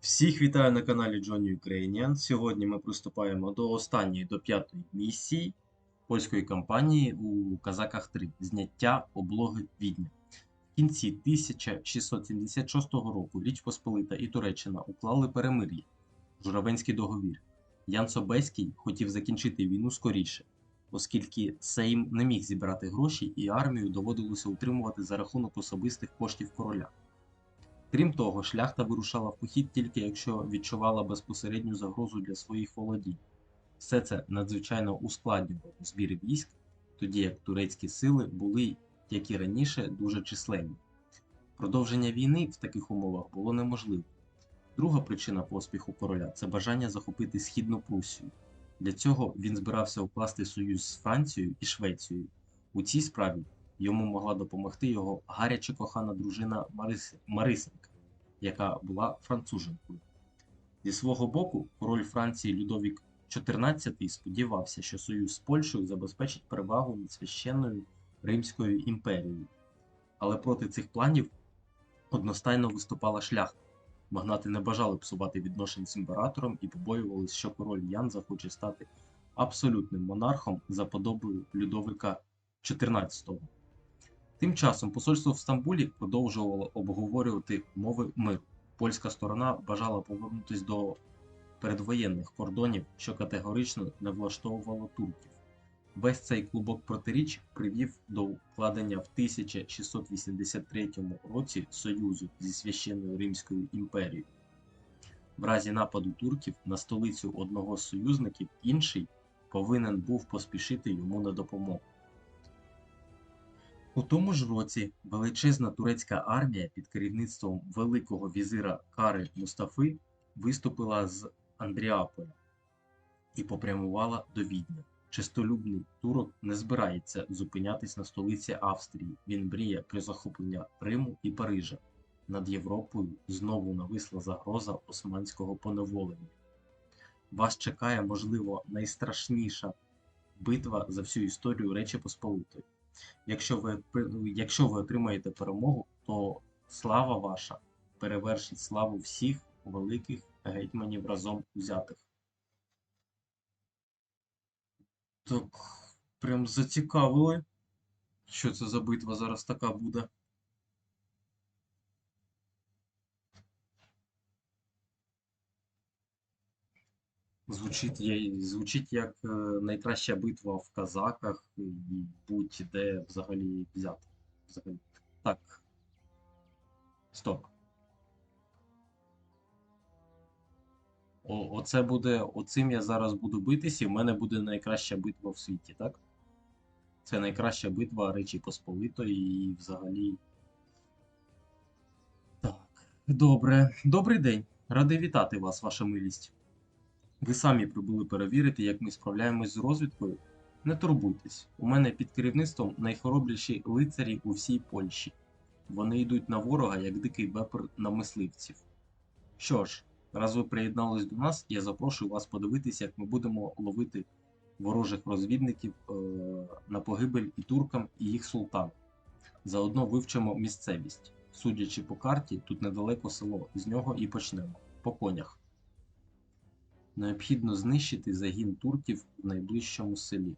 Всіх вітаю на каналі Johnny Ukrainian. Сьогодні ми приступаємо до останньої, до п'ятої місії польської кампанії у Казаках 3 зняття облоги Відня. В кінці 1676 року Річ Посполита і Туреччина уклали перемир'я Журавенський договір. Ян Собеський хотів закінчити війну скоріше, оскільки Сейм не міг зібрати гроші і армію доводилося утримувати за рахунок особистих коштів короля. Крім того, шляхта вирушала в похід тільки якщо відчувала безпосередню загрозу для своїх володінь. Все це надзвичайно ускладнювало збір військ, тоді як турецькі сили були, як і раніше, дуже численні. Продовження війни в таких умовах було неможливо. Друга причина поспіху короля це бажання захопити східну Прусію. Для цього він збирався укласти союз з Францією і Швецією. У цій справі йому могла допомогти його гаряче кохана дружина Марис... Марисенька, яка була француженкою. Зі свого боку, король Франції Людовік XIV сподівався, що союз з Польщею забезпечить перевагу над священною Римською імперією. Але проти цих планів одностайно виступала шляхта. Магнати не бажали псувати відношень з імператором і побоювалися, що король Ян захоче стати абсолютним монархом за подобою Людовика XIV. Тим часом посольство в Стамбулі продовжувало обговорювати умови миру. Польська сторона бажала повернутися до передвоєнних кордонів, що категорично не влаштовувало турків. Весь цей клубок протиріч привів до укладення в 1683 році союзу зі священною Римською імперією. В разі нападу турків на столицю одного з союзників інший повинен був поспішити йому на допомогу. У тому ж році величезна турецька армія під керівництвом великого візира Кари Мустафи виступила з Андріаполя і попрямувала до Відня. Чистолюбний турок не збирається зупинятись на столиці Австрії. Він мріє про захоплення Риму і Парижа. Над Європою знову нависла загроза османського поневолення. Вас чекає, можливо, найстрашніша битва за всю історію Речі Посполитої. Якщо ви, якщо ви отримаєте перемогу, то слава ваша перевершить славу всіх великих гетьманів разом взятих. Так, прям зацікавили. Що це за битва зараз така буде? Звучить, звучить як е, найкраща битва в казаках будь-де взагалі взяти. Взагалі. Так. Стоп. О, оце буде. Оцим я зараз буду битися, і в мене буде найкраща битва в світі, так? Це найкраща битва Речі Посполитої і взагалі. Так. Добре. Добрий день. Радий вітати вас, ваша милість. Ви самі прибули перевірити, як ми справляємось з розвідкою. Не турбуйтесь, у мене під керівництвом найхоробріші лицарі у всій Польщі. Вони йдуть на ворога, як дикий вепр на мисливців. Що ж, раз ви приєднались до нас, я запрошую вас подивитися, як ми будемо ловити ворожих розвідників е- на погибель і туркам, і їх султанам. Заодно вивчимо місцевість. Судячи по карті, тут недалеко село, з нього і почнемо. По конях. Необхідно знищити загін турків в найближчому селі.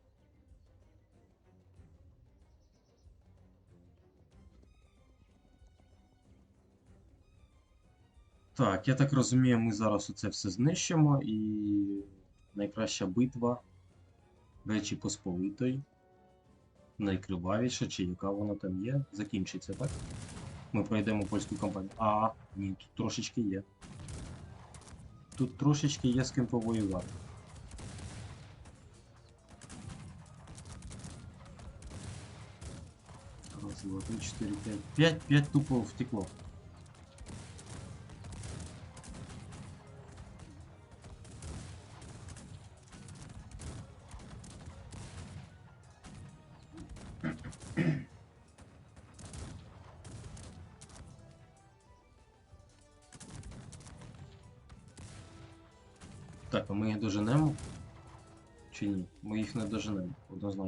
Так, я так розумію, ми зараз оце все знищимо і найкраща битва Речі Посполитої, найкривавіша, чи яка вона там є, закінчиться, так? Ми пройдемо польську кампанію. А, ні, тут трошечки є. Тут трошечки є з ким повоювати. Раз, два, три, чотири, п'ять. П'ять, п'ять тупо втекло.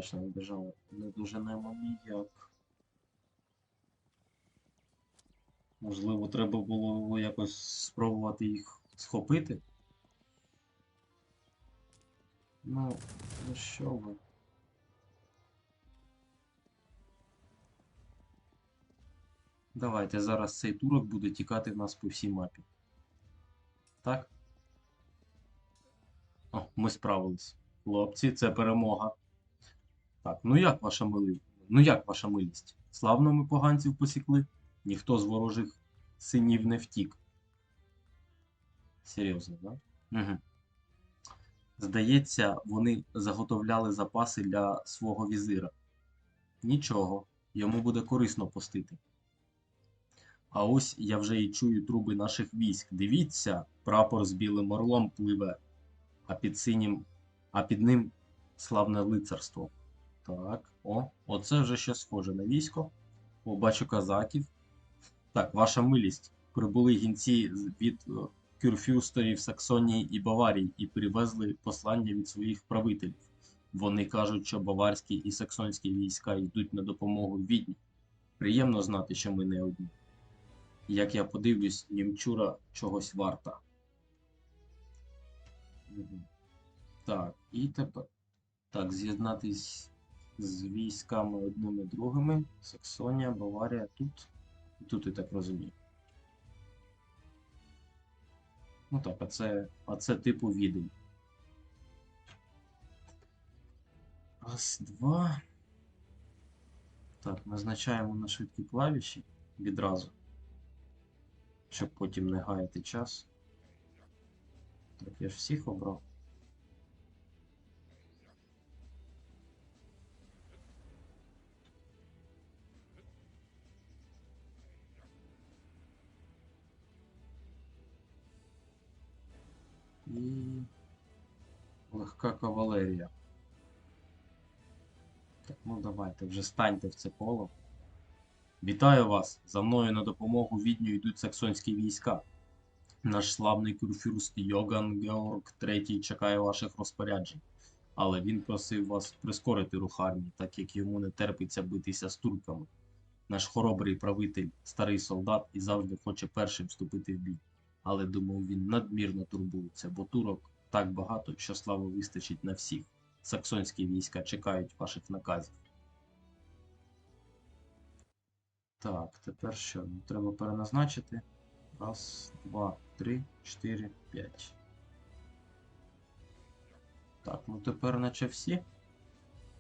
Однозначно не дожали. Не доженемо ніяк. Можливо, треба було якось спробувати їх схопити. Ну, ну що ви? Давайте зараз цей турок буде тікати в нас по всій мапі. Так? О, ми справились. Хлопці, це перемога. Так, ну як ваша милість? Ну як ваша милість? Славно ми поганців посікли? Ніхто з ворожих синів не втік. Серйозно, так? Да? Угу. Здається, вони заготовляли запаси для свого візира. Нічого, йому буде корисно постити. А ось я вже і чую труби наших військ. Дивіться, прапор з білим орлом пливе, а під синім, а під ним славне лицарство. Так, о, оце вже щось схоже на військо. О, бачу казаків. Так, ваша милість. Прибули гінці від е, кюрфюстерів Саксонії і Баварії і привезли послання від своїх правителів. Вони кажуть, що баварські і саксонські війська йдуть на допомогу відні. Приємно знати, що ми не одні. Як я подивлюсь, німчура чогось варта. Так, і тепер. Так, з'єднатись з військами одними другими. Саксонія, Баварія тут. І Тут, я так розумію. Ну так, а це, а це типу відень. Раз, два. Так, назначаємо на швидкі клавіші відразу. Щоб потім не гаяти час. Так, я ж всіх обрав. Легка кавалерія. Так, ну давайте, вже станьте в це коло. Вітаю вас! За мною на допомогу відню йдуть саксонські війська. Наш славний курфюрст Йоган Георг III чекає ваших розпоряджень. Але він просив вас прискорити рух армії, так як йому не терпиться битися з турками. Наш хоробрий правитель, старий солдат і завжди хоче першим вступити в бій. Але думаю, він надмірно турбується, бо турок так багато, що слави вистачить на всіх. Саксонські війська чекають ваших наказів. Так, тепер що? Ну, Треба переназначити. Раз, два, три, чотири, п'ять. Так, ну тепер наче всі.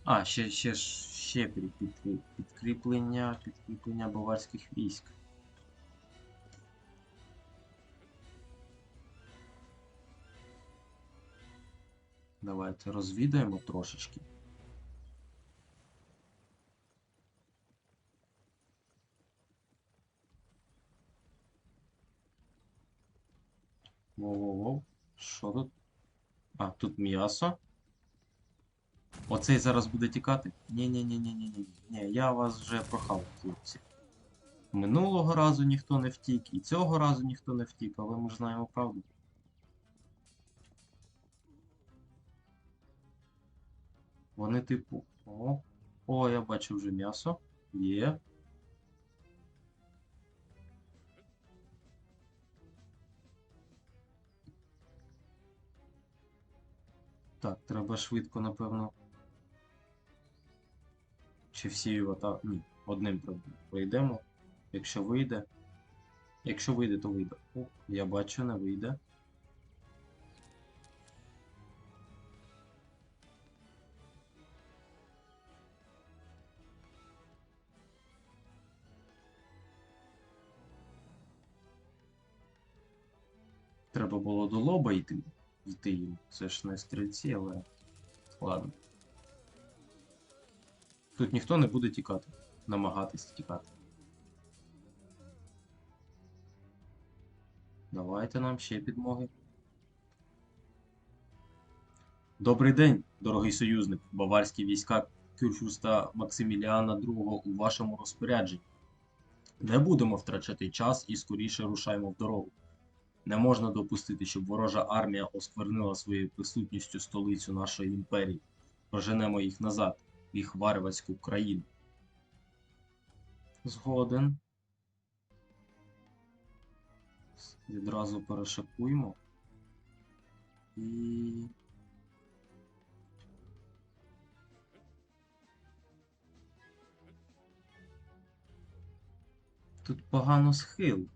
А, ще, ще, ще під- під- підкріплення, підкріплення баварських військ. Давайте розвідаємо трошечки. Воу-воу-воу. Що тут? А, тут м'ясо. Оцей зараз буде тікати? Ні-ні-ні-ні-ні-ні. Ні, я вас вже прохав, хлопці. Минулого разу ніхто не втік, і цього разу ніхто не втік, але ми ж знаємо правду. Вони типу. О, о, я бачу вже м'ясо. Є. Так, треба швидко, напевно. Чи всі його так. Ні, одним пройдемо. Якщо вийде. Якщо вийде, то вийде. О, я бачу, не вийде. Лоба йти. Йти їм. Це ж не стрільці, але. Ладно. Тут ніхто не буде тікати. Намагатись тікати. Давайте нам ще підмоги. Добрий день, дорогий союзник. Баварські війська Кюрфюрста Максиміліана II у вашому розпорядженні. Не будемо втрачати час і скоріше рушаємо в дорогу. Не можна допустити, щоб ворожа армія осквернила своєю присутністю столицю нашої імперії. Проженемо їх назад, їх варварську країну. Згоден. Відразу перешикуємо. І. Тут погано схил.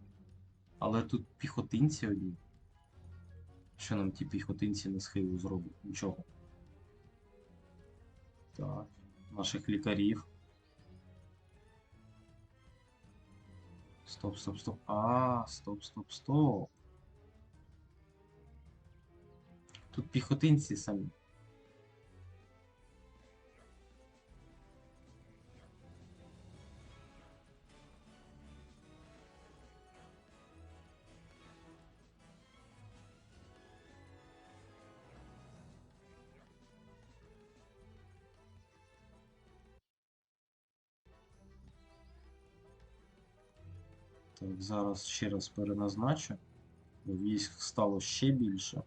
Але тут піхотинці одні. Що нам ті піхотинці на схилу зроблять? Нічого. Так, наших лікарів. Стоп, стоп, стоп. А, стоп, стоп, стоп. Тут піхотинці самі. Зараз ще раз переназначу. Бо військ стало ще більше.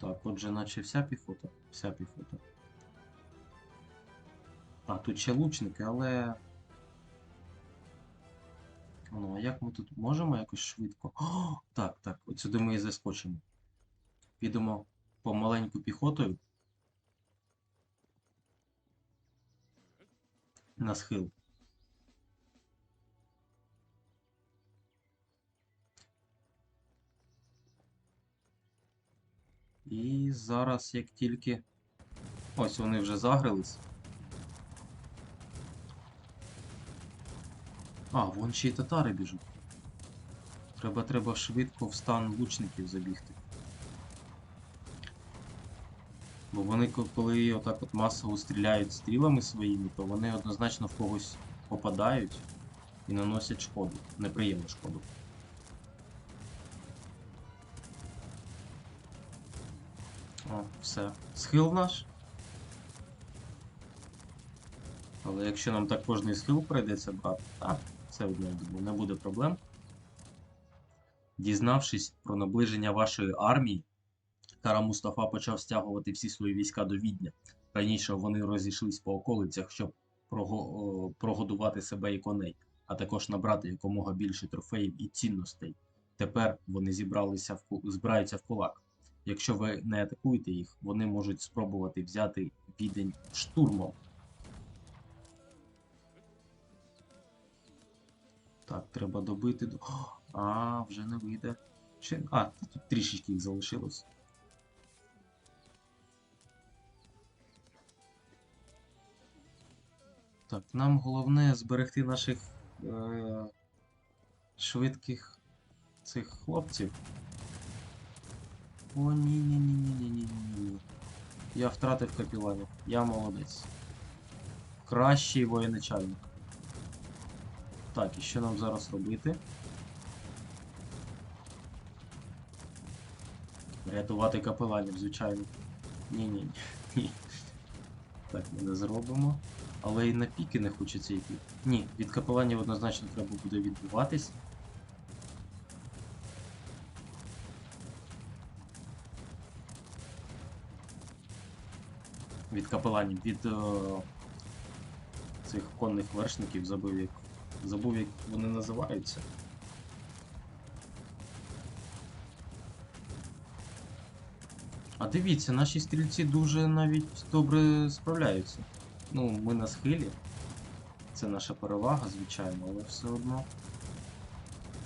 Так, отже, наче вся піхота. Вся піхота. А, тут ще лучники, але. Ну, а як ми тут можемо якось швидко? О, так, так, от сюди ми і заскочимо. Підемо помаленьку піхотою. На схил. І зараз, як тільки. Ось вони вже загрились. А, вон ще й татари біжуть. Треба, треба швидко в стан лучників забігти. Бо вони, коли отак от масово стріляють стрілами своїми, то вони однозначно в когось попадають і наносять шкоду. Неприємну шкоду. Все. Схил наш. Але якщо нам так кожний схил прийдеться брати, так, це не буде проблем. Дізнавшись про наближення вашої армії, Кара Мустафа почав стягувати всі свої війська до Відня. Раніше вони розійшлись по околицях, щоб прогодувати себе і коней, а також набрати якомога більше трофеїв і цінностей. Тепер вони зібралися в збираються в кулак. Якщо ви не атакуєте їх, вони можуть спробувати взяти відень штурмом. Так, треба добити. до- О, А, вже не вийде. Чи... А, тут трішечки їх залишилось. Так, нам головне зберегти наших е- швидких цих хлопців. О, ні, ні. Я втратив капіланів. Я молодець. Кращий воєначальник. Так, і що нам зараз робити? Рятувати капеланів, звичайно. Ні-ні. Ні. Так, ми не зробимо. Але і на піки не хочеться йти. Ні, від капеланів однозначно треба буде відбуватись. Від капеланів, від е, цих конних вершників забув як. Забув, як вони називаються. А дивіться, наші стрільці дуже навіть добре справляються. Ну, ми на схилі. Це наша перевага, звичайно, але все одно.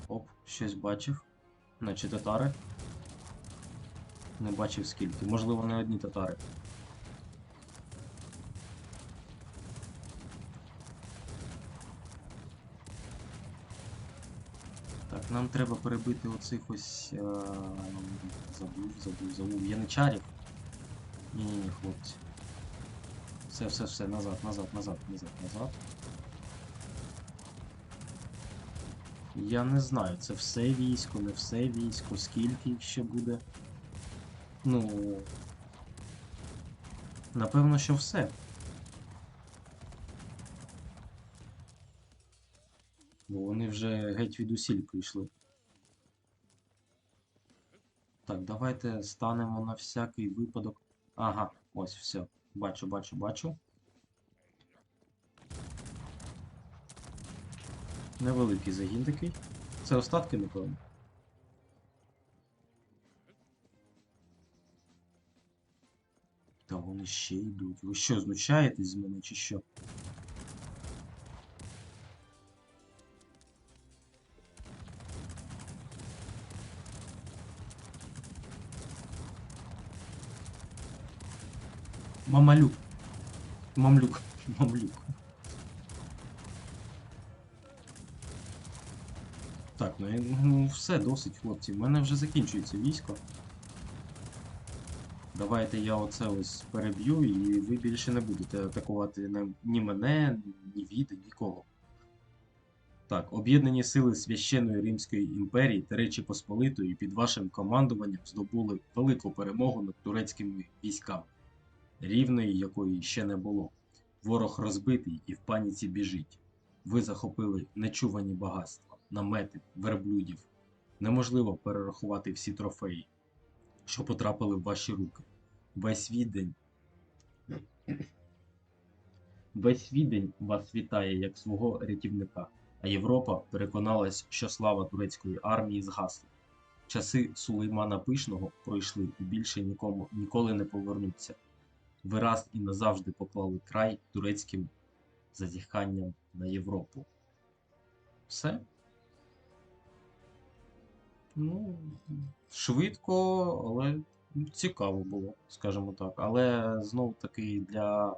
Оп, щось бачив. Наче татари. Не бачив скільки. Можливо, не одні татари. Так, нам треба перебити оцих ось. Е... Забув, забув, забув. Яничарів. Ні-ні-ні, хлопці. Все, все, все, назад, назад, назад, назад, назад. Я не знаю, це все військо, не все військо, скільки їх ще буде. Ну. Напевно, що все. Бо вони вже геть від усіль прийшли. Так, давайте станемо на всякий випадок. Ага, ось все. Бачу, бачу, бачу. Невеликий загін такий. Це остатки, напевно. Та вони ще йдуть. Ви що, знущаєтесь з мене чи що? Мамалюк. Мамлюк. Мамлюк. Так, ну, ну все, досить, хлопці. У мене вже закінчується військо. Давайте я оце ось переб'ю, і ви більше не будете атакувати ні мене, ні віди, нікого. Так, об'єднані сили священної Римської імперії та Речі Посполитої під вашим командуванням здобули велику перемогу над турецькими військами, рівної якої ще не було. Ворог розбитий і в паніці біжить. Ви захопили нечувані багатства, намети, верблюдів. Неможливо перерахувати всі трофеї, що потрапили в ваші руки. Весь відень. Весь відень вас вітає як свого рятівника, а Європа переконалась, що слава турецької армії згасла. Часи Сулеймана Пишного пройшли і більше нікому ніколи не повернуться. Ви раз і назавжди поклали край турецьким зазіханням на Європу. Все? Ну, швидко, але цікаво було, скажімо так. Але знов таки для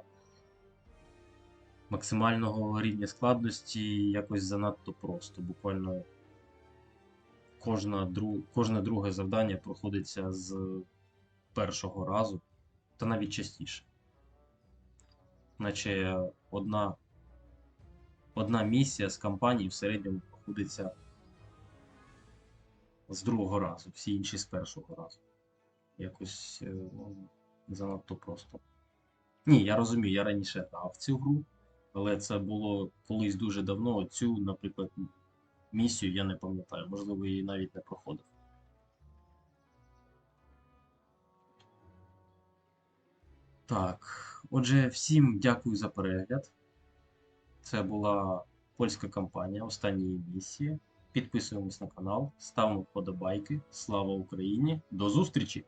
максимального рівня складності якось занадто просто. Буквально кожна дру... кожне друге завдання проходиться з першого разу, та навіть частіше. Наче одна, одна місія з кампанії в середньому проходиться з другого разу, всі інші з першого разу. Якось е, ну, занадто просто. Ні, я розумію, я раніше грав цю гру, але це було колись дуже давно. Цю, наприклад, місію я не пам'ятаю, можливо, її навіть не проходив. Так, отже, всім дякую за перегляд. Це була польська кампанія останньої місії. Підписуємось на канал, ставимо вподобайки. Слава Україні! До зустрічі!